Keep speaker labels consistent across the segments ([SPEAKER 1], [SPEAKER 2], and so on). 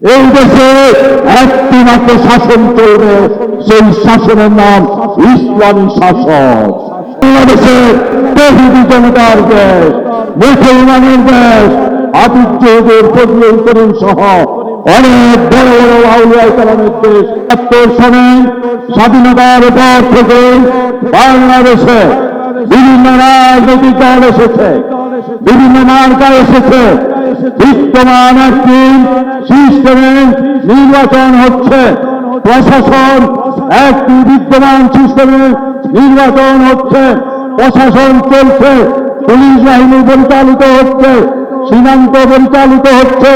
[SPEAKER 1] এই দেশে একটি মাত্র শাসন চলবে সেই শাসনের নাম ইসলামী শাসন। বাংলাদেশে তহিদি জনতার দেশ, মুসলমানের দেশ আতিক চৌধুরীর ফজলুল করিম সহ অনেক বড় বড় আউলিয়া কালামের দেশ। একাত্তর সনে স্বাধীনতার পর থেকে বাংলাদেশে বিভিন্ন রাজনৈতিক দল এসেছে, বিভিন্ন মার্কা এসেছে। বিদ্যমান একটি সিস্টেমে নির্বাচন হচ্ছে। প্রশাসন, একটি বিদ্যমান সিস্টেমে নির্বাচন হচ্ছে। প্রশাসন চলছে। পুলিশ বাহিনী পরিচালিত হচ্ছে। সীমান্ত পরিচালিত হচ্ছে।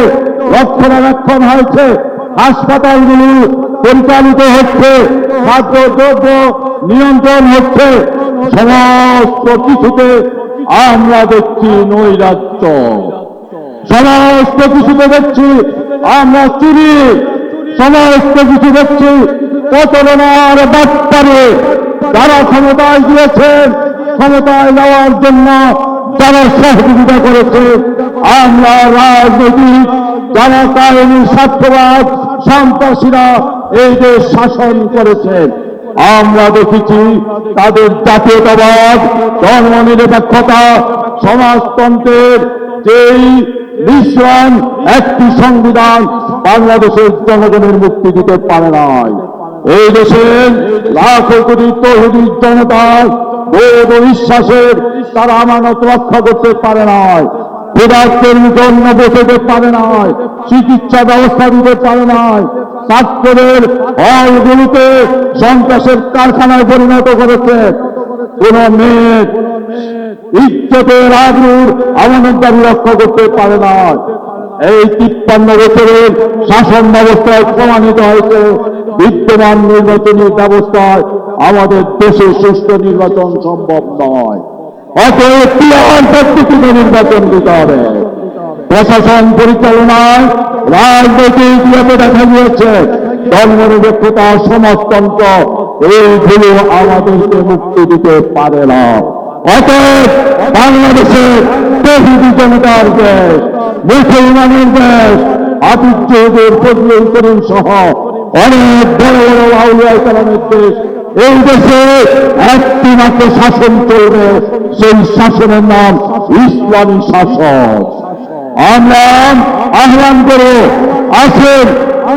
[SPEAKER 1] রক্ষণাবেক্ষণ হয়েছে। হাসপাতালগুলি পরিচালিত হচ্ছে। খাদ্য দ্রব্য নিয়ন্ত্রণ হচ্ছে। সমস্ত কিছুতে আমরা দেখছি নৈরাজ্য। সমস্ত কিছুতে দেখছি আমরা চুরি। সমস্ত কিছু দেখছি প্রচলনার বার্তারে যারা ক্ষমতায় দিয়েছেন ক্ষমতায় নেওয়ার জন্য যারা সহযোগিতা করেছে, আমরা রাজনৈতিক যারা কারণী স্বার্থবাদ সন্ত্রাসীরা এই দেশ শাসন করেছেন আমরা দেখেছি তাদের জাতীয়তাবাদ ধর্ম নিরপেক্ষতা সমাজতন্ত্রের যেই মিশ্রণ একটি সংবিধান বাংলাদেশের জনগণের মুক্তি দিতে পারে নাই। এই দেশের লাখো কোটি তহুদি জনতার বোধ বিশ্বাসের তারা আমানত রক্ষা করতে পারে নাই, ক্ষুধার্তের জন্য বসতে পারে নাই, চিকিৎসা ব্যবস্থা দিতে পারে নাই, ছাত্রদের হলগুলিতে সন্ত্রাসের কারখানায় পরিণত করেছে কোন মেয়ের ইজ্জতের আগ্রুর আমানতদারি রক্ষা করতে পারে না। এই তিপ্পান্ন বছরের শাসন ব্যবস্থায় প্রমাণিত হয়েছে, বিদ্যমান নির্বাচনী ব্যবস্থায় আমাদের দেশে সুষ্ঠু নির্বাচন সম্ভব নয়। নির্বাচন দিতে হবে। প্রশাসন পরিচালনায় রাজনৈতিক দেখা গিয়েছে, ধর্মনিরপেক্ষতা সমাজতন্ত্র এইগুলো আমাদেরকে মুক্তি দিতে পারে না। অতএব বাংলাদেশে তহিদি জনতার দেশ, মুসলমানের দেশ আতিক চৌধুরীর ফজলুল করিম সহ অনেক বড় বড় আউলিয়া কালামের দেশ। এই দেশে একটি মাত্র শাসন চলবে, সেই শাসনের নাম ইসলামী শাসন। আমরা আহ্বান করে আসেন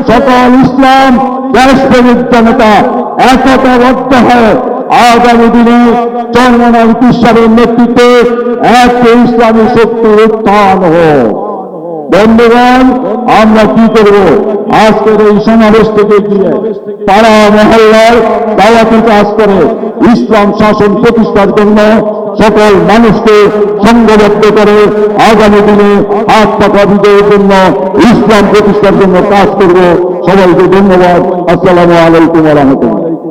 [SPEAKER 1] সকল ইসলাম, দেশপ্রেমিক জনতা একতাবদ্ধ হয়ে আগামী দিনে চন্দ্রনাথ ইসলামের নেতৃত্বে এক ইসলামী শক্তির উত্থান হোক। বন্ধুগণ, আমরা কি করব? আজকের এই সমাবেশ থেকে গিয়ে পাড়া মহল্লার দাওয়াতি কাজ করে ইসলাম শাসন প্রতিষ্ঠার জন্য সকল মানুষকে সংঘবদ্ধ করে আগামী দিনে হাত পাকা বিজয়ের জন্য, ইসলাম প্রতিষ্ঠার জন্য কাজ করবে। সবাইকে ধন্যবাদ। আসসালামু আলাইকুম রহমতুল্লাহ।